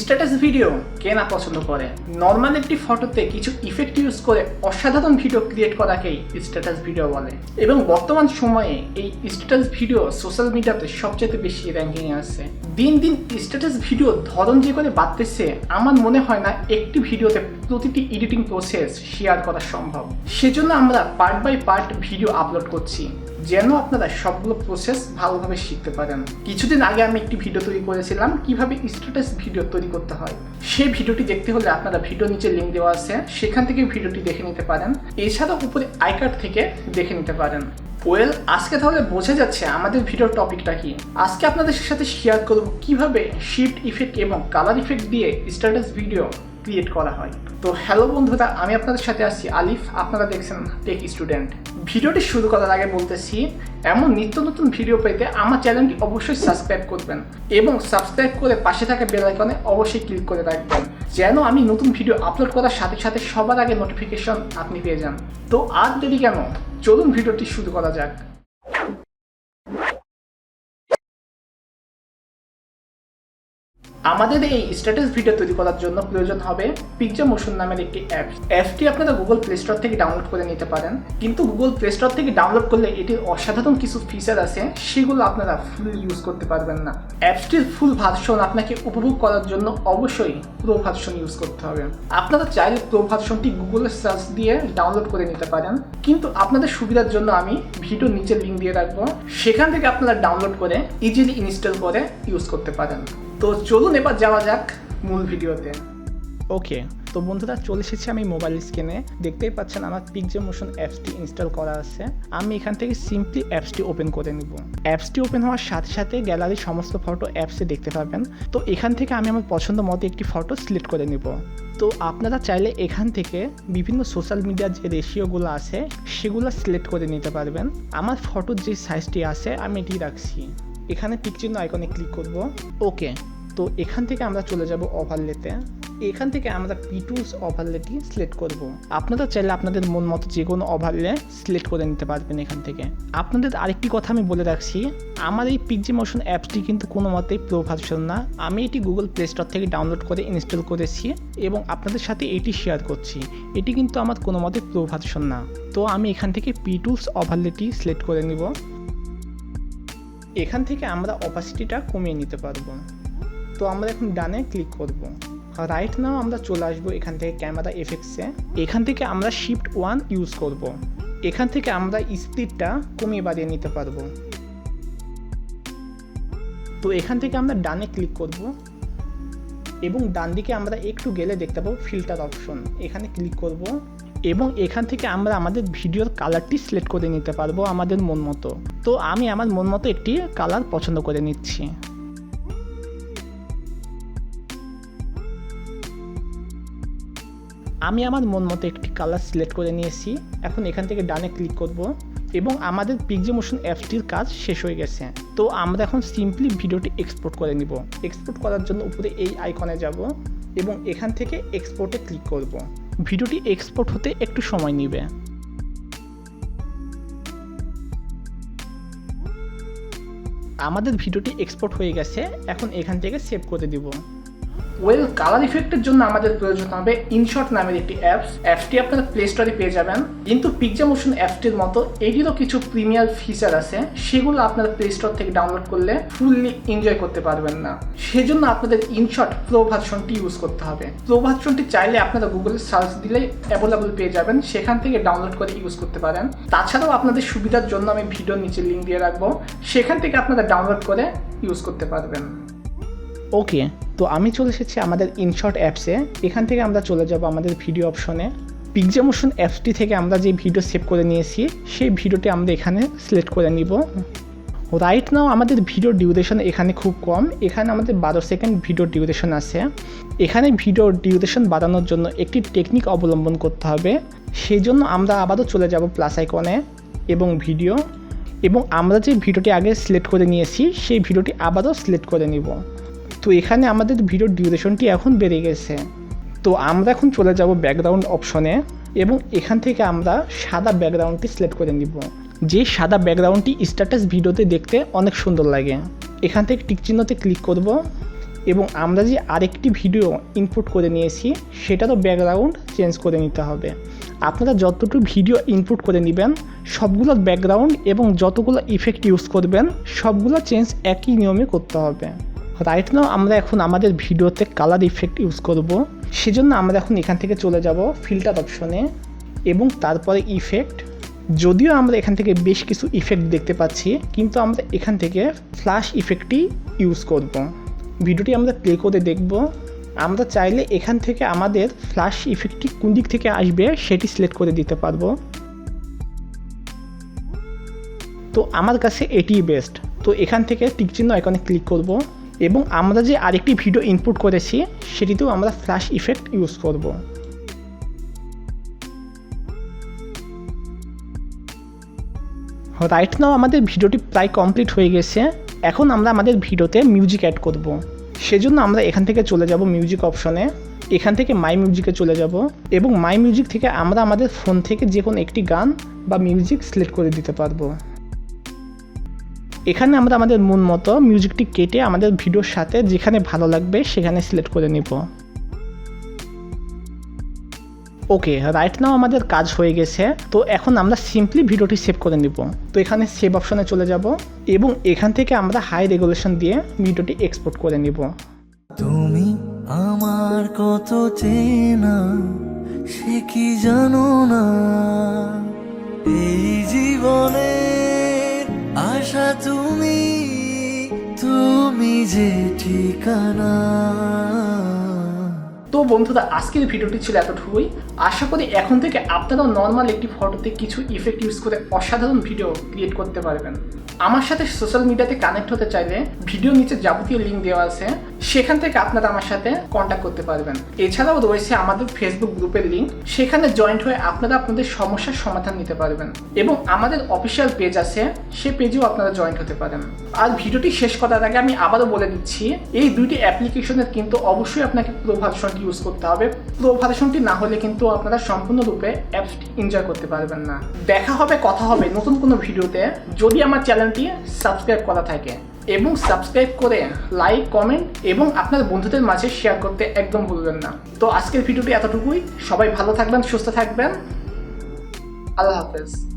Status video কে না পছন্দ করে? নর্মাল একটি ফটোতে কিছু ইফেক্ট ইউজ করে অসাধারণ ভিডিও ক্রিয়েট করাকেই স্ট্যাটাস ভিডিও বলে। এবং বর্তমান সময়ে এই স্ট্যাটাস ভিডিও সোশ্যাল মিডিয়াতে সবচেয়ে বেশি র্যাঙ্কিং আছে। দিন দিন স্ট্যাটাস ভিডিও ধরন যে করে বাড়তেছে, আমার মনে হয় না একটি ভিডিওতে প্রতিটি এডিটিং প্রসেস শেয়ার করা সম্ভব। সেজন্য আমরা part by part video upload করছি। যেন আপনারা সবগুলো প্রসেস ভালোভাবে শিখতে পারেন। কিছুদিন আগে আমি একটি ভিডিও তৈরি করেছিলাম, কীভাবে স্ট্যাটাস ভিডিও তৈরি করতে হয়। সেই ভিডিওটি দেখতে হলে আপনারা ভিডিও নিচে লিঙ্ক দেওয়া আছে, সেখান থেকে ভিডিওটি দেখে নিতে পারেন। এছাড়াও উপরে আই কার্ড থেকে দেখে নিতে পারেন। ওয়েল আজকে তাহলে বোঝা যাচ্ছে আমাদের ভিডিওর টপিকটা কি। আজকে আপনাদের সাথে শেয়ার করব কীভাবে শিফট ইফেক্ট এবং কালার ইফেক্ট দিয়ে স্ট্যাটাস ভিডিও ক্রিয়েট করা হয়। তো হ্যালো বন্ধুরা, আমি আপনাদের সাথে আসছি আলিফ। আপনারা দেখছেন টেক স্টুডেন্ট ভিডিওটি শুরু করার আগে বলতেছি, এমন নিত্য নতুন ভিডিও পেতে আমার চ্যানেলটি অবশ্যই সাবস্ক্রাইব করবেন এবং সাবস্ক্রাইব করে পাশে থাকা বেল আইকনে অবশ্যই ক্লিক করে রাখবেন, যেন আমি নতুন ভিডিও আপলোড করার সাথে সাথে সবার আগে নোটিফিকেশন আপনি পেয়ে যান। তো আর দেরি কেন? চলুন ভিডিওটি শুরু করা যাক। আমাদের এই স্ট্যাটাস ভিডিও তৈরি করার জন্য প্রয়োজন হবে পিকচার মোশন নামের একটি অ্যাপ অ্যাপটি আপনারা গুগল প্লে স্টোর থেকে ডাউনলোড করে নিতে পারেন। কিন্তু গুগল প্লে স্টোর থেকে ডাউনলোড করলে এটির অসাধারণ কিছু ফিচার আছে, সেগুলো আপনারা ফুল ইউজ করতে পারবেন না। অ্যাপসটির ফুল ভার্সন আপনাকে উপভোগ করার জন্য অবশ্যই প্রো ভার্সন ইউজ করতে হবে। আপনারা চাইলে প্রো ভার্সনটি গুগলে সার্চ দিয়ে ডাউনলোড করে নিতে পারেন। কিন্তু আপনাদের সুবিধার জন্য আমি ভিডিও নিচে লিঙ্ক দিয়ে রাখব। সেখান থেকে আপনারা ডাউনলোড করে ইজিলি ইনস্টল করে ইউজ করতে পারেন। তো চলুন এবার যাওয়া যাক মূল ভিডিওতে। ওকে তো বন্ধুরা চলে এসেছি আমি মোবাইল স্ক্রিনে দেখতেই পাচ্ছেন আমার পিকজে মোশন অ্যাপসটি ইনস্টল করা আছে। আমি এখান থেকে সিম্পলি অ্যাপসটি ওপেন করে নিব। অ্যাপসটি ওপেন হওয়ার সাথে সাথে গ্যালারির সমস্ত ফটো অ্যাপসে দেখতে পাবেন। তো এখান থেকে আমি আমার পছন্দ মতো একটি ফটো সিলেক্ট করে নিব। তো আপনারা চাইলে এখান থেকে বিভিন্ন সোশ্যাল মিডিয়ার যে রেশিওগুলো আছে সেগুলো সিলেক্ট করে নিতে পারবেন। আমার ফটোর যে সাইজটি আছে আমি এটি রাখছি। এখানে পিকচিহ্ন আইকনে ক্লিক করব। ওকে তো এখান থেকে আমরা চলে যাব ওভারলেতে এখান থেকে আমরা পিটুলস ওভারলেটি সিলেক্ট করব। আপনারা চাইলে আপনাদের মন মতো যে কোনো ওভারলে সিলেক্ট করে নিতে পারবেন এখান থেকে। আপনাদের আরেকটি কথা আমি বলে রাখছি, আমার এই পিকজি মোশন অ্যাপসটি কিন্তু কোনো মতেই প্রো ভার্সন না। আমি এটি গুগল প্লে স্টোর থেকে ডাউনলোড করে ইনস্টল করেছি এবং আপনাদের সাথে এটি শেয়ার করছি। এটি কিন্তু আমার কোনো মতে প্রো ভার্সন না। তো আমি এখান থেকে পিটুলস ওভারলেটি সিলেক্ট করে নিব। এখান থেকে আমরা অপাসিটিটা কমিয়ে নিতে পারব। তো আমরা এখন ডানে ক্লিক করব। রাইট নাও আমরা চলে আসব এখান থেকে ক্যামেরা এফেক্টসে এখান থেকে আমরা শিফট ওয়ান ইউজ করব। এখান থেকে আমরা স্পিডটা কমিয়ে বাড়িয়ে নিতে পারব। তো এখান থেকে আমরা ডানে ক্লিক করব। এবং ডান দিকে আমরা একটু গেলে দেখতে পাবো ফিল্টার অপশন এখানে ক্লিক করব। এবং এখান থেকে আমরা আমাদের ভিডিওর কালারটি সিলেক্ট করে নিতে পারব আমাদের মন মতো। তো আমি আমার মন মতো একটি কালার পছন্দ করে নিচ্ছি। আমি আমার মন মতো একটি কালার সিলেক্ট করে নিয়েছি। এখন এখান থেকে ডানে ক্লিক করব এবং আমাদের পিকজে মোশন অ্যাপসটির কাজ শেষ হয়ে গেছে। তো আমরা এখন সিম্পলি ভিডিওটি এক্সপোর্ট করে নিব। এক্সপোর্ট করার জন্য উপরে এই আইকনে যাব এবং এখান থেকে এক্সপোর্টে ক্লিক করব। ভিডিওটি এক্সপোর্ট হতে একটু সময় নেবে। আমাদের ভিডিওটি এক্সপোর্ট হয়ে গেছে। এখন এখান থেকে সেভ করে দিব। ওয়েল কালার ইফেক্টের জন্য আমাদের প্রয়োজন হবে ইনশট নামের একটি অ্যাপস অ্যাপটি আপনারা প্লে স্টোরে পেয়ে যাবেন। কিন্তু পিকজা মোশন অ্যাপটির মতো এটিরও কিছু প্রিমিয়ার ফিচার আছে। সেগুলো আপনারা প্লে স্টোর থেকে ডাউনলোড করলে ফুললি এনজয় করতে পারবেন না। সেজন্য আপনাদের ইনশট প্রো ভার্সনটি ইউজ করতে হবে। প্রো ভার্সনটি চাইলে আপনারা গুগলে সার্চ দিলেই অ্যাভেলেবল পেয়ে যাবেন। সেখান থেকে ডাউনলোড করে ইউজ করতে পারেন। তাছাড়াও আপনাদের সুবিধার জন্য আমি ভিডিওর নিচে লিঙ্ক দিয়ে রাখব। সেখান থেকে আপনারা ডাউনলোড করে ইউজ করতে পারবেন। ওকে তো আমি চলে এসেছি আমাদের ইনশর্ট অ্যাপসে এখান থেকে আমরা চলে যাব আমাদের ভিডিও অপশনে পিকজা মোশন অ্যাপসটি থেকে আমরা যে ভিডিও সেভ করে নিয়েছি, সেই ভিডিওটি আমরা এখানে সিলেক্ট করে নিব। রাইট নাও আমাদের ভিডিও ডিউরেশন এখানে খুব কম। এখানে আমাদের বারো সেকেন্ড ভিডিও ডিউরেশন আছে। এখানে ভিডিও ডিউরেশন বাড়ানোর জন্য একটি টেকনিক অবলম্বন করতে হবে। সেই জন্য আমরা আবারও চলে যাব প্লাস আইকনে এবং ভিডিও এবং আমরা যে ভিডিওটি আগে সিলেক্ট করে নিয়েছি, সেই ভিডিওটি আবারও সিলেক্ট করে নিব। তো এখানে আমাদের ভিডিওর ডিউরেশনটি এখন বেড়ে গেছে। তো আমরা এখন চলে যাব ব্যাকগ্রাউন্ড অপশনে এবং এখান থেকে আমরা সাদা ব্যাকগ্রাউন্ডটি সিলেক্ট করে নিব। যে সাদা ব্যাকগ্রাউন্ডটি স্ট্যাটাস ভিডিওতে দেখতে অনেক সুন্দর লাগে। এখান থেকে টিকচিহ্নতে ক্লিক করব এবং আমরা যে আরেকটি ভিডিও ইনপুট করে নিয়েছি, সেটারও ব্যাকগ্রাউন্ড চেঞ্জ করে নিতে হবে। আপনারা যতটুকু ভিডিও ইনপুট করে নেবেন, সবগুলোর ব্যাকগ্রাউন্ড এবং যতগুলো ইফেক্ট ইউজ করবেন, সবগুলো চেঞ্জ একই নিয়মে করতে হবে। রাইট নাও আমরা এখন আমাদের ভিডিওতে কালার ইফেক্ট ইউজ করব। সেজন্য আমরা এখন এখান থেকে চলে যাব ফিল্টার অপশনে এবং তারপরে ইফেক্ট যদিও আমরা এখান থেকে বেশ কিছু ইফেক্ট দেখতে পাচ্ছি, কিন্তু আমরা এখান থেকে ফ্ল্যাশ ইফেক্টটি ইউজ করব। ভিডিওটি আমরা প্লে করে দেখব। আমরা চাইলে এখান থেকে আমাদের ফ্ল্যাশ ইফেক্টটি কোন দিক থেকে আসবে সেটি সিলেক্ট করে দিতে পারব। তো আমার কাছে এটিই বেস্ট তো এখান থেকে টিকচিহ্ন আইকনে ক্লিক করব। এবং আমরা যে আরেকটি ভিডিও ইনপুট করেছি, সেটিতেও আমরা ফ্ল্যাশ ইফেক্ট ইউজ করব। রাইট নাও আমাদের ভিডিওটি প্রায় কমপ্লিট হয়ে গেছে। এখন আমরা আমাদের ভিডিওতে মিউজিক অ্যাড করব। সেজন্য আমরা এখান থেকে চলে যাব মিউজিক অপশনে এখান থেকে মাই মিউজিকে চলে যাব এবং মাই মিউজিক থেকে আমরা আমাদের ফোন থেকে যে কোনো একটি গান বা মিউজিক সিলেক্ট করে দিতে পারব। এখানে আমরা আমাদের মন মতো মিউজিকটি কেটে আমাদের ভিডিওর সাথে যেখানে ভালো লাগবে সেখানে সিলেক্ট করে নিব। ওকে রাইট নাও আমাদের কাজ হয়ে গেছে। তো এখন আমরা সিম্পলি ভিডিওটি সেভ করে নিব। তো এখানে সেভ অপশনে চলে যাব এবং এখান থেকে আমরা হাই রেগুলেশন দিয়ে ভিডিওটি এক্সপোর্ট করে নিব। তুমি আমার কত চেনা, সে কি জানো না? এই জীবনে আশা তুমি তুমি যে ঠিকানা। তো বন্ধুরা আজকের ভিডিওটি ছিল এতটুকুই। আশা করি এখন থেকে আপনারাও নর্মাল একটি ফটোতে কিছু ইফেক্ট ইউজ করে অসাধারণ ভিডিও ক্রিয়েট করতে পারবেন। আমার সাথে সোশ্যাল মিডিয়াতে কানেক্ট হতে চাইলে ভিডিও নিচে যাবতীয় লিঙ্ক দেওয়া আছে। সেখান থেকে আপনারা আমার সাথে কন্ট্যাক্ট করতে পারবেন। এছাড়াও রয়েছে আমাদের ফেসবুক গ্রুপের লিঙ্ক সেখানে জয়েন্ট হয়ে আপনারা আপনাদের সমস্যার সমাধান নিতে পারবেন এবং আমাদের অফিসিয়াল পেজ আছে, সে পেজেও আপনারা জয়েন্ট হতে পারেন। আর ভিডিওটি শেষ করার আগে আমি আবারও বলে দিচ্ছি, এই দুইটি অ্যাপ্লিকেশনের কিন্তু অবশ্যই আপনাকে প্রো ভার্সনটি ইউজ করতে হবে। প্রো ভার্সনটি না হলে কিন্তু আপনারা সম্পূর্ণরূপে অ্যাপসটি এনজয় করতে পারবেন না। দেখা হবে, কথা হবে নতুন কোনো ভিডিওতে। যদি আমার চ্যানেলটি সাবস্ক্রাইব করা থাকে এবং সাবস্ক্রাইব করে লাইক কমেন্ট এবং আপনার বন্ধুদের মাঝে শেয়ার করতে একদম ভুলবেন না। তো আজকের ভিডিওটি এতটুকুই। সবাই ভালো থাকবেন, সুস্থ থাকবেন। আল্লাহ হাফেজ।